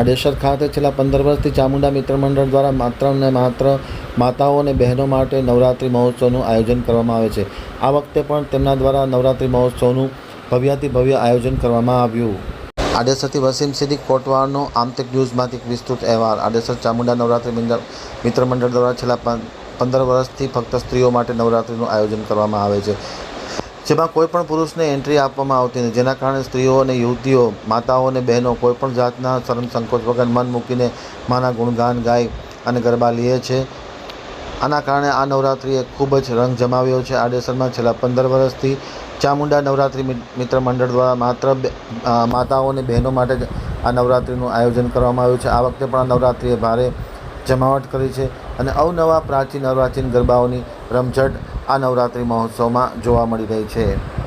આડેસર ખાતે છેલ્લા પંદર વર્ષથી ચામુંડા મિત્ર મંડળ દ્વારા માત્ર ને માત્ર માતાઓ અને બહેનો માટે નવરાત્રિ મહોત્સવનું આયોજન કરવામાં આવે છે. આ વખતે પણ તેમના દ્વારા નવરાત્રિ મહોત્સવનું ભવ્યાતિ ભવ્ય આયોજન કરવામાં આવ્યું. આડેસરથી વસીમ સિદ્દીક કોટવાળનો આમતેક ન્યૂઝમાંથી વિસ્તૃત અહેવાલ. આડેસર ચામુંડા નવરાત્રિ મંડળ મિત્ર મંડળ દ્વારા છેલ્લા પંદર વર્ષથી ફક્ત સ્ત્રીઓ માટે નવરાત્રિનું આયોજન કરવામાં આવે છે. જેમાં કોઈ પણ પુરુષને એન્ટ્રી આપવામાં આવતી નથી. જેના કારણે સ્ત્રીઓ અને યુવતીઓ, માતાઓ અને બહેનો કોઈ પણ જાતના શરમ સંકોચ વગર મન મૂકીને માના ગુણગાન ગાય અને ગરબા લે છે. આના કારણે આ નવરાત્રિએ ખૂબ જ રંગ જમાવ્યો છે. આડેસરમાં છેલ્લા પંદર વર્ષથી ચામુંડા નવરાત્રિ મિત્ર મંડળ દ્વારા માત્ર માતાઓ અને બહેનો માટે જ આ નવરાત્રિનું આયોજન કરવામાં આવ્યું છે. આ વખતે પણ આ નવરાત્રિએ ભારે જમાવટ કરી છે અને અવનવા પ્રાચીન અર્વાચીન ગરબાઓની રમઝટ આ નવરાત્રિ મહોત્સવમાં જોવા મળી રહી છે.